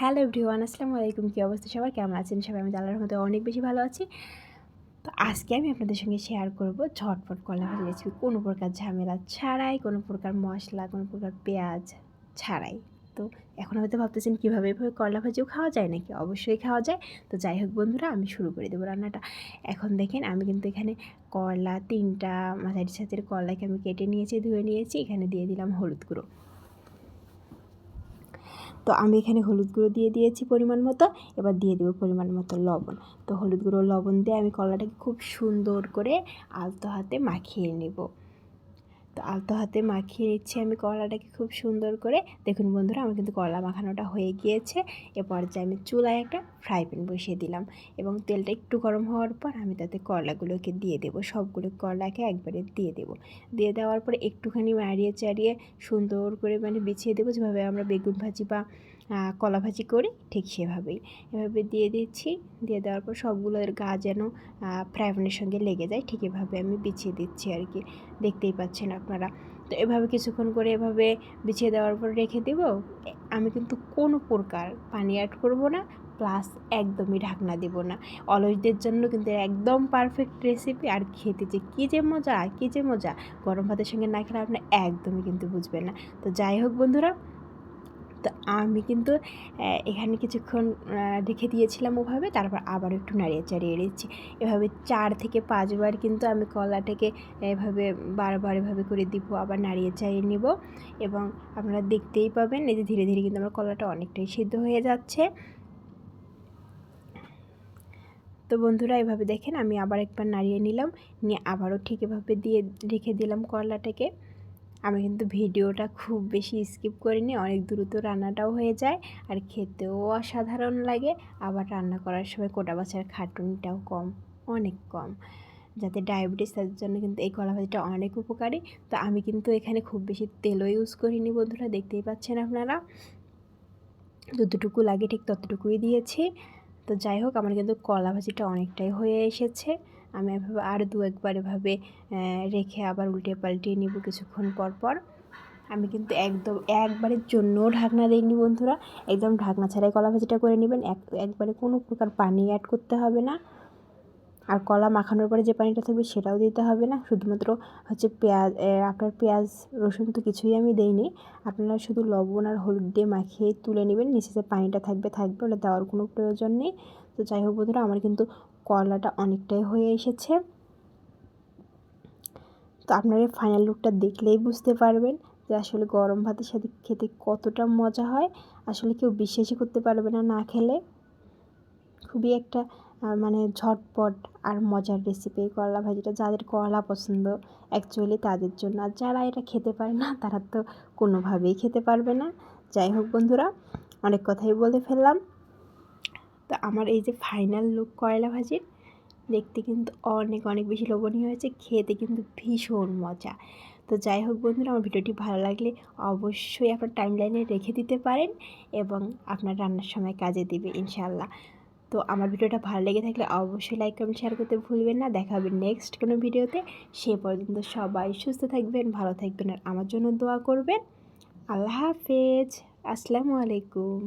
Hello everyone, আসসালামু আলাইকুম। কী অবস্থা সবার? কেমন আছেন সবাই? আমি জানার মধ্যে অনেক বেশি ভালো আছি। তো আজকে আমি আপনাদের সঙ্গে শেয়ার করব ঝটপট কলা ভাজি রেসিপি কোনো প্রকার ঝামেলা ছাড়াই, কোনো প্রকার মশলা, কোনো প্রকার পেঁয়াজ ছাড়াই। তো এখন হয়তো ভাবতেছেন কীভাবে এভাবে করলা ভাজিও খাওয়া যায় নাকি? অবশ্যই খাওয়া যায়। তো যাই হোক বন্ধুরা, আমি শুরু করে দেবো রান্নাটা। এখন দেখেন, আমি কিন্তু এখানে করলা তিনটা মাঝারি সাথের করলাকে আমি কেটে নিয়েছি, ধুয়ে নিয়েছি। এখানে দিয়ে দিলাম হলুদ গুঁড়ো। তো আমি এখানে হলুদ গুঁড়ো দিয়ে দিয়েছি পরিমাণ মতো। এবার দিয়ে দেবো পরিমাণ মতো লবণ। তো হলুদ গুঁড়ো লবণ দিয়ে আমি কলাটাকে খুব সুন্দর করে আলতো হাতে মাখিয়ে নেব। তো আলতো হাতে মাখিয়ে নিচ্ছি আমি কলাটাকে খুব সুন্দর করে। দেখুন বন্ধুরা, আমার কিন্তু কলা মাখানোটা হয়ে গিয়েছে। এ পর্যায়ে আমি চুলায় একটা ফ্রাই প্যান বসিয়ে দিলাম এবং তেলটা একটু গরম হওয়ার পর আমি তাতে কলাগুলোকে দিয়ে দেব। সবগুলো কলাকে একবারে দিয়ে দেব। দিয়ে দেওয়ার পর একটুখানি মারিয়ে চাড়িয়ে সুন্দর করে মানে বিছিয়ে দেবো। যেভাবে আমরা বেগুন ভাজি বা কলা ভাজি করি, ঠিক সেভাবেই। এভাবে দিয়ে দিচ্ছি, দিয়ে দেওয়ার পর সবগুলোর গা যেন ফ্রাই প্যানের সঙ্গে লেগে যায়, ঠিক এভাবে আমি বিছিয়ে দিচ্ছি আর কি। দেখতেই পাচ্ছেন আপনারা। তো এভাবে কিছুক্ষণ করে এভাবে বিছিয়ে দেওয়ার পর রেখে দেব। আমি কিন্তু কোনো প্রকার পানি অ্যাড করব না প্লাস একদমই ঢাকনা দেব না। অলসদের জন্য কিন্তু একদম পারফেক্ট রেসিপি আর খেতে যে কী যে মজা, কী যে মজা, গরম ভাতের সঙ্গে না খেলে আপনি একদমই কিন্তু বুঝবেন না। তো যাই হোক বন্ধুরা তো আমি কিন্তু এখানে কিছুক্ষণ রেখে দিয়েছিলাম ওভাবে, তারপর আবার একটু নাড়িয়ে চাড়িয়ে দিচ্ছি এভাবে চার থেকে পাঁচবার কিন্তু আমি কলাটাকে এভাবে বারবার এভাবে করে দিব, আবার নাড়িয়ে চাড়িয়ে নিব এবং আপনারা দেখতেই পাবেন, এই যে ধীরে ধীরে কিন্তু আমার কলাটা অনেকটাই সিদ্ধ হয়ে যাচ্ছে। তো বন্ধুরা, এভাবে দেখেন, আমি আবার একবার নাড়িয়ে নিলাম, নিয়ে আবারও ঠিক এভাবে দিয়ে রেখে দিলাম করলাটাকে আমি কিন্তু ভিডিওটা খুব বেশি স্কিপ করিনি, অনেক দ্রুত রান্নাটাও হয়ে যায় আর খেতেও অসাধারণ লাগে। আবার রান্না করার সময় কোটা বাছার খাটুনিটাও কম, অনেক কম। যাতে ডায়াবেটিস তাদের জন্য কিন্তু এই কলা ভাজিটা অনেক উপকারী। তো আমি কিন্তু এখানে খুব বেশি তেলও ইউজ করিনি বন্ধুরা, দেখতেই পাচ্ছেন আপনারা। যতটুকু লাগে ঠিক ততটুকুই দিয়েছি। তো যাই হোক, আমার কিন্তু কলা ভাজিটা অনেকটাই হয়ে এসেছে। আমি এভাবে আর দু একবার এভাবে রেখে আবার উল্টে পাল্টিয়ে নিব কিছুক্ষণ পর পর। আমি কিন্তু একদম একবারের জন্যও ঢাকনা দিইনি বন্ধুরা। একদম ঢাকনা ছাড়াই কলা ভাজিটা করে নেবেন। এক, একবারে কোনো প্রকার পানি অ্যাড করতে হবে না। আর কলা মাখানোর পরে যে পানিটা থাকবে সেটাও দিতে হবে না। শুধুমাত্র হচ্ছে পেঁয়াজ আপনার পেঁয়াজ, রসুন তো কিছুই আমি দেইনি। আপনারা শুধু লবণ আর হলুদ দিয়ে মাখিয়ে তুলে নেবেন। নিচে যে পানিটা থাকবে থাকবে ওটা দেওয়ার কোনো প্রয়োজন নেই। তো যাই হোক বন্ধুরা, আমার কিন্তু করলাটা অনেকটাই হয়ে এসেছে। তো আপনারা ফাইনাল লুকটা দেখলেই বুঝতে পারবেন যে আসলে গরম ভাতের সাথে খেতে কতটা মজা হয়। আসলে কেউ বিশ্বাসই করতে পারবে না না খেলে। খুবই একটা মানে ঝটপট আর মজার রেসিপি করলা ভাজিটা। যাদের করলা পছন্দ অ্যাকচুয়ালি তাদের জন্য। আর যারা এটা খেতে পারে না, তারা তো কোনোভাবেই খেতে পারবে না। যাই হোক বন্ধুরা, অনেক কথাই বলে ফেললাম। তো আমার এই যে ফাইনাল লুক কয়লা ভাজির, দেখতে কিন্তু অনেক অনেক বেশি লোভনীয় হয়েছে, খেতে কিন্তু ভীষণ মজা। তো যাই হোক বন্ধুরা, আমার ভিডিওটি ভালো লাগলে অবশ্যই আপনার টাইম লাইনে রেখে দিতে পারেন এবং আপনার রান্নার সময় কাজে দিবে ইনশাল্লাহ তো আমার ভিডিওটা ভালো লেগে থাকলে অবশ্যই লাইক কমেন্ট শেয়ার করতে ভুলবেন না। দেখা হবে নেক্সট কোনো ভিডিওতে। সে পর্যন্ত সবাই সুস্থ থাকবেন, ভালো থাকবেন আর আমার জন্য দোয়া করবেন। আল্লাহ হাফেজ। আসসালামু আলাইকুম।